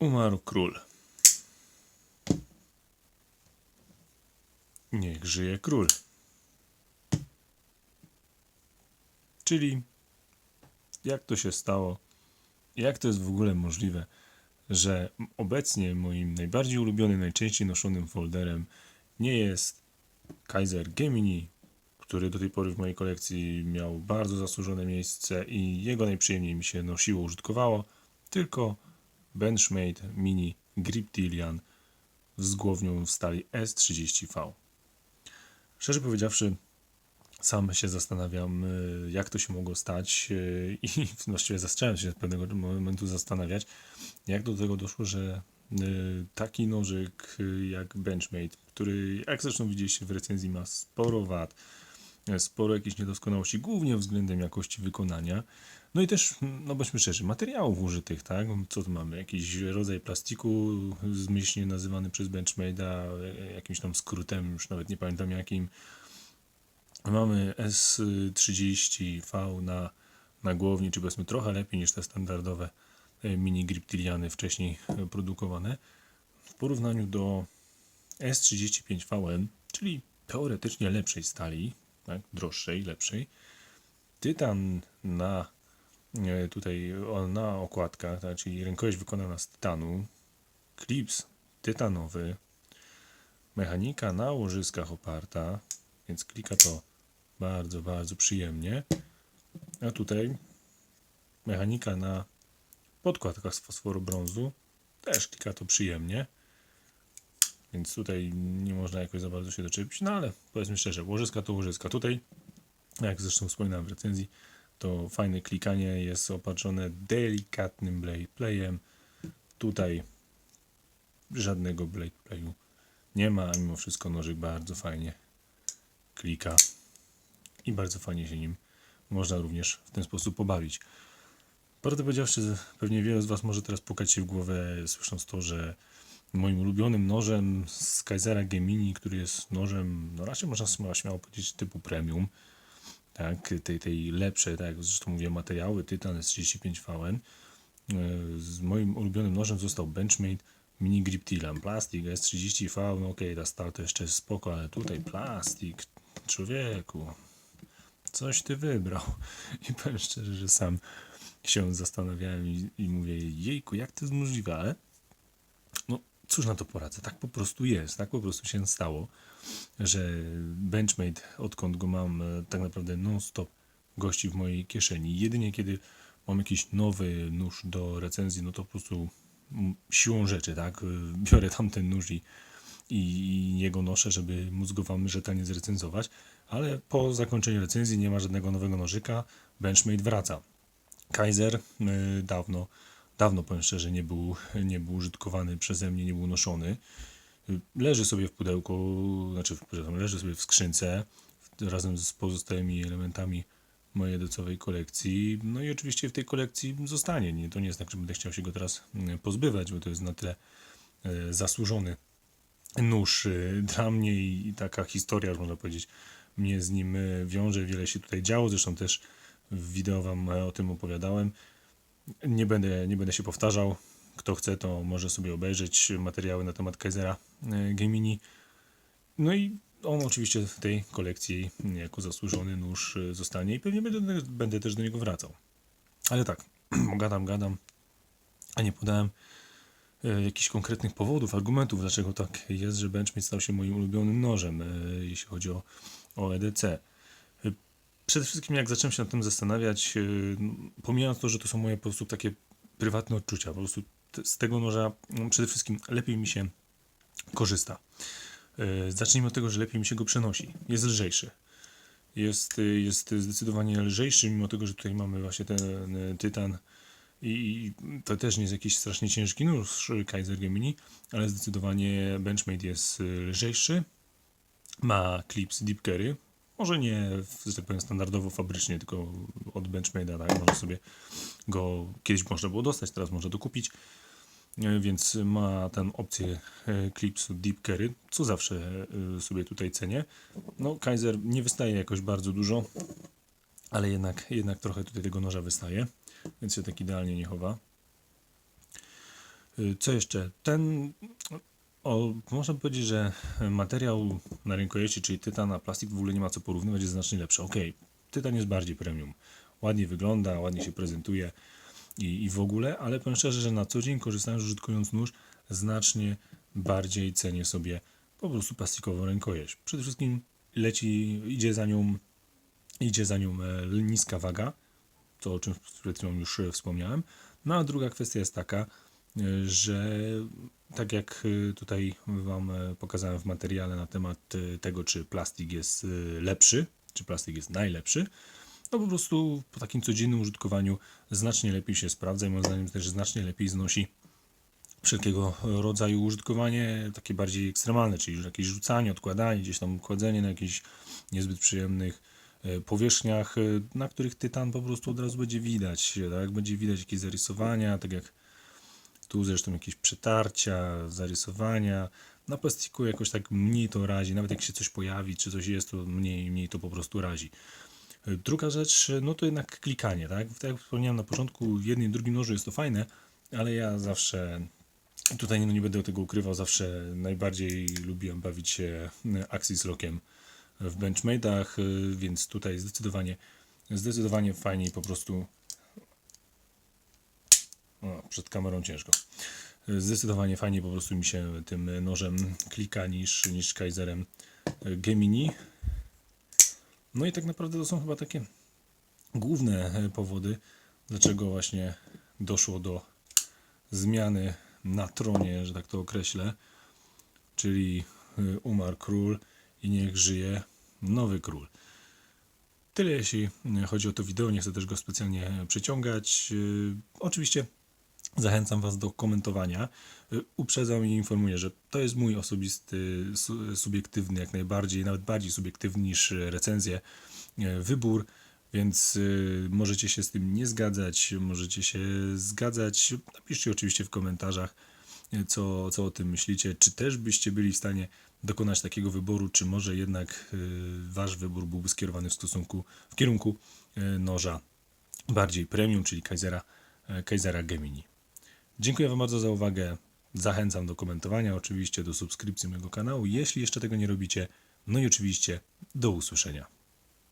Umarł król. Niech żyje król. Czyli jak to się stało? Jak to jest w ogóle możliwe, że obecnie moim najbardziej ulubionym, najczęściej noszonym folderem nie jest Kaiser Gemini, który do tej pory w mojej kolekcji miał bardzo zasłużone miejsce i jego najprzyjemniej mi się nosiło, użytkowało, tylko Benchmade Mini Griptilian z głownią w stali S30V. Szczerze powiedziawszy, sam się zastanawiam, y, jak to się mogło stać y, i właściwie zacząłem się z pewnego momentu zastanawiać, jak do tego doszło, że y, taki nożyk jak Benchmade, który jak zresztą widzieliście w recenzji ma sporo wad, sporo jakichś niedoskonałości, głównie względem jakości wykonania, no i też, no bądźmy szczerzy, materiałów użytych, tak? Co tu mamy? Jakiś rodzaj plastiku zmyślnie nazywany przez Benchmade'a jakimś tam skrótem, już nawet nie pamiętam jakim. Mamy S30V na, na głowni, czy powiedzmy trochę lepiej niż te standardowe e, mini Griptiliany wcześniej produkowane. W porównaniu do S35VN, czyli teoretycznie lepszej stali, tak? droższej, lepszej, tytan na tutaj o- na okładkach, czyli rękojeść wykonana z tytanu, klips tytanowy, mechanika na łożyskach oparta, więc klika to bardzo, bardzo przyjemnie. A tutaj mechanika na podkładkach z fosforu brązu, też klika to przyjemnie. Więc tutaj nie można jakoś za bardzo się doczepić, no ale powiedzmy szczerze, łożyska to łożyska. Tutaj, jak zresztą wspominałem w recenzji, to fajne klikanie jest opatrzone delikatnym blade playem. Tutaj żadnego blade playu nie ma, a mimo wszystko nożyk bardzo fajnie klika i bardzo fajnie się nim można również w ten sposób pobawić. Prawdę powiedziawszy, pewnie wiele z Was może teraz pukać się w głowę, słysząc to, że moim ulubionym nożem z Kaisera Gemini, który jest nożem, no raczej można śmiało powiedzieć typu premium, tak, tej, tej lepszej, tak jak zresztą mówię, materiały, tytan S35VN. E, Z moim ulubionym nożem został Benchmade Mini Grip Tilan. Plastik S30V, no okej, ta stal to jeszcze jest spoko, ale tutaj plastik, człowieku, coś ty wybrał. I powiem szczerze, że sam się zastanawiałem i, i mówię, jejku, jak to jest możliwe, ale no cóż na to poradzę, tak po prostu jest, tak po prostu się stało, że Benchmade, odkąd go mam, e, tak naprawdę non-stop gości w mojej kieszeni. Jedynie kiedy mam jakiś nowy nóż do recenzji, no to po prostu mm, siłą rzeczy, tak, e, biorę tamten nóż i, i jego noszę, żeby móc go wam rzetelnie zrecenzować, ale po zakończeniu recenzji nie ma żadnego nowego nożyka, Benchmade wraca. Kaiser y, dawno, dawno powiem szczerze, nie był, nie był użytkowany przeze mnie, nie był noszony. Leży sobie w pudełku, znaczy leży sobie w skrzynce razem z pozostałymi elementami mojej docowej kolekcji. No i oczywiście w tej kolekcji zostanie. Nie, to nie jest tak, że będę chciał się go teraz y, pozbywać, bo to jest na tyle y, zasłużony nóż y, dla mnie i i taka historia, można powiedzieć, mnie z nim y, wiąże. Wiele się tutaj działo, zresztą też w wideo Wam e, o tym opowiadałem. Nie będę, nie będę się powtarzał. Kto chce, to może sobie obejrzeć materiały na temat Kaisera e, Gemini. No i on oczywiście w tej kolekcji jako zasłużony nóż e, zostanie i pewnie będę, będę też do niego wracał. Ale tak, gadam, gadam, a nie podałem e, jakichś konkretnych powodów, argumentów, dlaczego tak jest, że Benchmade stał się moim ulubionym nożem, jeśli chodzi o, o EDC. Przede wszystkim, jak zacząłem się nad tym zastanawiać, e, no, pomijając to, że to są moje po prostu takie prywatne odczucia, po prostu z tego noża no, przede wszystkim lepiej mi się korzysta. E, Zacznijmy od tego, że lepiej mi się go przenosi. Jest lżejszy. Jest, e, jest zdecydowanie lżejszy, mimo tego, że tutaj mamy właśnie ten tytan i to też nie jest jakiś strasznie ciężki nóż Kaiser Gemini, ale zdecydowanie Benchmade jest lżejszy. Ma clips Deep Carry. Może nie, że tak powiem, standardowo fabrycznie, tylko od Benchmade'a, tak? Można sobie go, kiedyś można było dostać, teraz można dokupić. E, Więc ma tę opcję e, clipsu Deep Carry, co zawsze e, sobie tutaj cenię. No, Kaiser nie wystaje jakoś bardzo dużo, ale jednak, jednak trochę tutaj tego noża wystaje, więc się tak idealnie nie chowa. Co jeszcze? Ten, o, można powiedzieć, że materiał na rękojeści, czyli tytan, a plastik w ogóle nie ma co porównywać, jest znacznie lepszy. Okej, tytan jest bardziej premium. Ładnie wygląda, ładnie się prezentuje i, i w ogóle, ale powiem szczerze, że na co dzień korzystając, użytkując nóż, znacznie bardziej cenię sobie po prostu plastikową rękojeść. Przede wszystkim leci, idzie za nią, idzie za nią e, niska waga, to o czym przed chwilą już e, wspomniałem. No a druga kwestia jest taka, że tak jak e, tutaj Wam e, pokazałem w materiale na temat e, tego, czy plastik jest e, lepszy, czy plastik jest najlepszy, no po prostu po takim codziennym użytkowaniu znacznie lepiej się sprawdza i moim zdaniem też znacznie lepiej znosi wszelkiego rodzaju użytkowanie takie bardziej ekstremalne, czyli jakieś rzucanie, odkładanie, gdzieś tam kładzenie na jakichś niezbyt przyjemnych e, powierzchniach, e, na których tytan po prostu od razu będzie widać, tak? Będzie widać jakieś zarysowania, tak jak tu zresztą jakieś przetarcia, zarysowania. Na plastiku jakoś tak mniej to razi, nawet jak się coś pojawi, czy coś jest, to mniej, mniej to po prostu razi. Druga rzecz, no to jednak klikanie, tak? Tak jak wspomniałem na początku, w jednym i drugim nożu jest to fajne, ale ja zawsze, tutaj no nie będę tego ukrywał, zawsze najbardziej lubiłem bawić się e, Axis Lockiem w benchmade'ach, e, więc tutaj zdecydowanie, zdecydowanie fajniej po prostu przed kamerą ciężko. Zdecydowanie fajniej po prostu mi się tym nożem klika niż, niż Kaiserem Gemini. No i tak naprawdę to są chyba takie główne powody, dlaczego właśnie doszło do zmiany na tronie, że tak to określę. Czyli e, umarł król i niech żyje nowy król. Tyle jeśli chodzi o to wideo, nie chcę też go specjalnie przeciągać. E, Oczywiście zachęcam Was do komentowania. Y, Uprzedzam i informuję, że to jest mój osobisty, su- subiektywny, jak najbardziej, nawet bardziej subiektywny niż recenzje, y, wybór, więc y, możecie się z tym nie zgadzać, możecie się zgadzać. Napiszcie oczywiście w komentarzach, co, co o tym myślicie. Czy też byście byli w stanie dokonać takiego wyboru, czy może jednak Wasz wybór byłby skierowany w stosunku, w kierunku noża bardziej premium, czyli Kaisera, Kaisera Gemini. Dziękuję Wam bardzo za uwagę. Zachęcam do komentowania, oczywiście do subskrypcji mojego kanału, jeśli jeszcze tego nie robicie. No i oczywiście do usłyszenia.